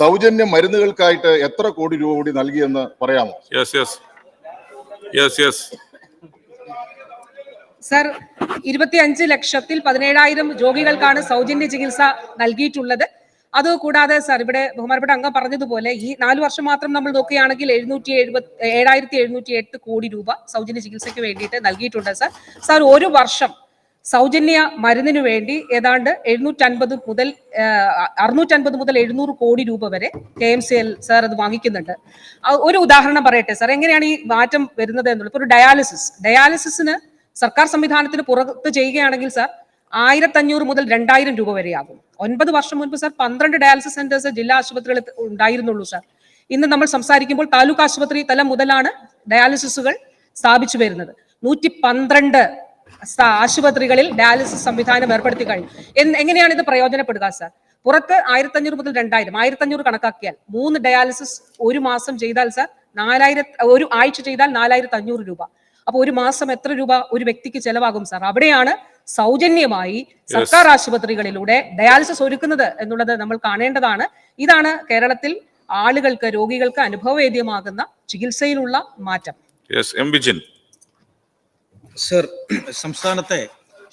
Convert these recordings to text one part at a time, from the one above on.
സൗജന്യ മരുന്നുകൾക്കായിട്ട് എത്ര കോടി രൂപ കൂടി നൽകിയെന്ന് പറയാമോ? Yes yes yes yes sir ഇരുപത്തി അഞ്ച് ലക്ഷത്തിൽ പതിനേഴായിരം രോഗികൾക്കാണ് സൗജന്യ ചികിത്സ നൽകിയിട്ടുള്ളത്. അത് കൂടാതെ സർ ഇവിടെ ബഹുമാനപ്പെട്ട അംഗം പറഞ്ഞതുപോലെ ഈ നാല് വർഷം മാത്രം നമ്മൾ നോക്കുകയാണെങ്കിൽ എഴുന്നൂറ്റി എഴുപത്തി ഏഴായിരത്തി എഴുന്നൂറ്റി എട്ട് കോടി രൂപ സൗജന്യ ചികിത്സയ്ക്ക് വേണ്ടിയിട്ട് നൽകിയിട്ടുണ്ട് സർ. സർ ഒരു വർഷം സൗജന്യ മരുന്നിനു വേണ്ടി ഏതാണ്ട് എഴുന്നൂറ്റൻപത് മുതൽ അറുന്നൂറ്റൻപത് മുതൽ എഴുന്നൂറ് കോടി രൂപ വരെ K M C L sir അത് വാങ്ങിക്കുന്നുണ്ട്. ഒരു ഉദാഹരണം പറയട്ടെ സാർ എങ്ങനെയാണ് ഈ മാറ്റം വരുന്നത് എന്നുള്ളത്? ഒരു ഡയാലിസിസ്. ഡയാലിസിസിന് സർക്കാർ സംവിധാനത്തിന് പുറത്ത് ചെയ്യുകയാണെങ്കിൽ സാർ ആയിരത്തഞ്ഞൂറ് മുതൽ രണ്ടായിരം രൂപ വരെയാകും. ഒൻപത് വർഷം മുൻപ് സാർ പന്ത്രണ്ട് ഡയാലിസിസ് സെന്റേഴ്സ് ജില്ലാ ആശുപത്രികളിൽ ഉണ്ടായിരുന്നുള്ളൂ സാർ ഇന്ന് നമ്മൾ സംസാരിക്കുമ്പോൾ താലൂക്ക് ആശുപത്രി തലം മുതലാണ് ഡയാലിസിസുകൾ സ്ഥാപിച്ചു വരുന്നത്. നൂറ്റി പന്ത്രണ്ട് ആശുപത്രികളിൽ ഡയാലിസിസ് സംവിധാനം ഏർപ്പെടുത്തി കഴിഞ്ഞു. എങ്ങനെയാണ് ഇത് പ്രയോജനപ്പെടുക സാർ? പുറത്ത് ആയിരത്തഞ്ഞൂറ് മുതൽ രണ്ടായിരം ആയിരത്തഞ്ഞൂറ് കണക്കാക്കിയാൽ മൂന്ന് ഡയാലിസിസ് ഒരു മാസം ചെയ്താൽ സാർ നാലായിരത്തി ഒരു ആഴ്ച ചെയ്താൽ നാലായിരത്തി അഞ്ഞൂറ് രൂപ. അപ്പൊ ഒരു മാസം എത്ര രൂപ ഒരു വ്യക്തിക്ക് ചെലവാകും സാർ? അവിടെയാണ് സൗജന്യമായി സർക്കാർ ആശുപത്രികളിലൂടെ ഡയാലിസിസ് ഒരുക്കുന്നത് എന്നുള്ളത് നമ്മൾ കാണേണ്ടതാണ്. ഇതാണ് കേരളത്തിൽ ആളുകൾക്ക് രോഗികൾക്ക് അനുഭവവേദ്യമാകുന്ന ചികിത്സയിലുള്ള മാറ്റം. എം വിജിൻ. സർ സംസ്ഥാനത്തെ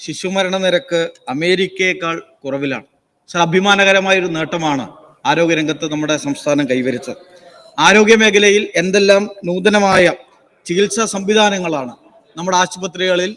ശിശുമരണ നിരക്ക് അമേരിക്കയേക്കാൾ കുറവിലാണ്. സർ അഭിമാനകരമായ ഒരു നേട്ടമാണ് ആരോഗ്യരംഗത്ത് നമ്മുടെ സംസ്ഥാനം കൈവരിച്ചത്. ആരോഗ്യ മേഖലയിൽ എന്തെല്ലാം നൂതനമായ ചികിത്സാ സംവിധാനങ്ങളാണ് നമ്മുടെ ആശുപത്രികളിൽ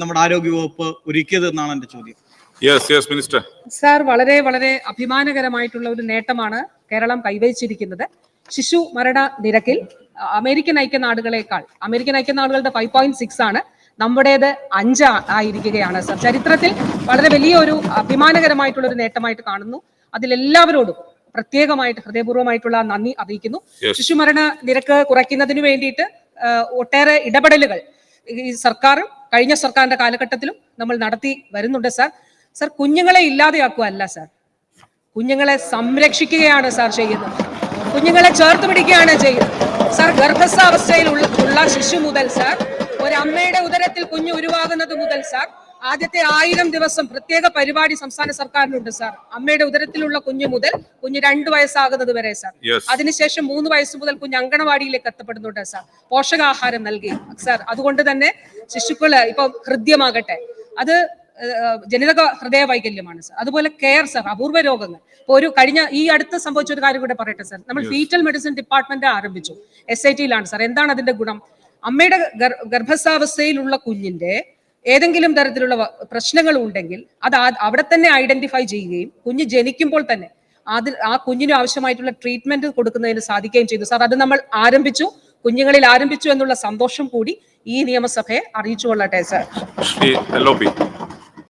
നമ്മുടെ ആരോഗ്യവകുപ്പ് ഒരുക്കിയത് എന്നാണ് എന്റെ ചോദ്യം. യെസ് യെസ് മിനിസ്റ്റർ സാർ വളരെ വളരെ അഭിമാനകരമായിട്ടുള്ള ഒരു നേട്ടമാണ് കേരളം കൈവരിച്ചിരിക്കുന്നത്. ശിശു മരണ നിരക്കിൽ അമേരിക്കൻ അമേരിക്കൻ ഐക്യനാടുകളെക്കാൾ അമേരിക്കൻ ഐക്യനാടുകളുടെ ഫൈവ് പോയിന്റ് സിക്സ് ആണ് നമ്മുടേത് അഞ്ച് ആയിരിക്കുകയാണ്. സർ ചരിത്രത്തിൽ വളരെ വലിയ ഒരു അഭിമാനകരമായിട്ടുള്ള ഒരു നേട്ടമായിട്ട് കാണുന്നു. അതിലെല്ലാവരോടും പ്രത്യേകമായിട്ട് ഹൃദയപൂർവമായിട്ടുള്ള നന്ദി അറിയിക്കുന്നു. ശിശുമരണ നിരക്ക് കുറയ്ക്കുന്നതിന് വേണ്ടിയിട്ട് ഒട്ടേറെ ഇടപെടലുകൾ ഈ സർക്കാരും കഴിഞ്ഞ സർക്കാരിന്റെ കാലഘട്ടത്തിലും നമ്മൾ നടത്തി വരുന്നുണ്ട് സാർ. സാർ കുഞ്ഞുങ്ങളെ ഇല്ലാതെയാക്കുകയല്ല സാർ. കുഞ്ഞുങ്ങളെ സംരക്ഷിക്കുകയാണ് സാർ ചെയ്യുന്നത്. കുഞ്ഞുങ്ങളെ ചേർത്ത് പിടിക്കുകയാണ് ചെയ്യുന്നത്. സാർ ഉള്ള ശിശു മുതൽ സാർ ഒരു അമ്മയുടെ ഉദരത്തിൽ കുഞ്ഞ് ഉരുവാകുന്നത് മുതൽ സാർ ആദ്യത്തെ ആയിരം ദിവസം പ്രത്യേക പരിപാടി സംസ്ഥാന സർക്കാരിനുണ്ട് സാർ. അമ്മയുടെ ഉദരത്തിലുള്ള കുഞ്ഞു മുതൽ കുഞ്ഞ് രണ്ട് വയസ്സാകുന്നത് വരെ സാർ. അതിനുശേഷം മൂന്ന് വയസ്സ് മുതൽ കുഞ്ഞ് അങ്കണവാടിയിലേക്ക് എത്തപ്പെടുന്നുണ്ട് സാർ. പോഷകാഹാരം നൽകി സാർ. അതുകൊണ്ട് തന്നെ ശിശുക്കൾ ഇപ്പൊ ഹൃദ്യമാകട്ടെ. അത് ജനിതക ഹൃദയ വൈകല്യമാണ് സാർ. അതുപോലെ കെയർ സാർ അപൂർവ രോഗങ്ങൾ. ഇപ്പൊ ഒരു കഴിഞ്ഞ ഈ അടുത്ത് സംഭവിച്ച ഒരു കാര്യം കൂടെ പറയട്ടെ സാർ. നമ്മൾ ഫീറ്റൽ മെഡിസിൻ ഡിപ്പാർട്ട്മെന്റ് ആരംഭിച്ചു. എസ് ഐ ടിയിലാണ് സാർ. എന്താണ് അതിന്റെ ഗുണം? അമ്മയുടെ ഗർ- ഗർഭസ്ഥാവസ്ഥയിലുള്ള കുഞ്ഞിന്റെ ഏതെങ്കിലും തരത്തിലുള്ള പ്രശ്നങ്ങൾ ഉണ്ടെങ്കിൽ അത് അവിടെ തന്നെ ഐഡന്റിഫൈ ചെയ്യുകയും കുഞ്ഞ് ജനിക്കുമ്പോൾ തന്നെ അത് ആ കുഞ്ഞിന് ആവശ്യമായിട്ടുള്ള ട്രീറ്റ്മെന്റ് കൊടുക്കുന്നതിന് സാധിക്കുകയും ചെയ്തു. സാർ അത് നമ്മൾ ആരംഭിച്ചു. കുഞ്ഞുങ്ങളിൽ ആരംഭിച്ചു എന്നുള്ള സന്തോഷം കൂടി ഈ നിയമസഭയെ അറിയിച്ചു കൊള്ളട്ടെ സാർ.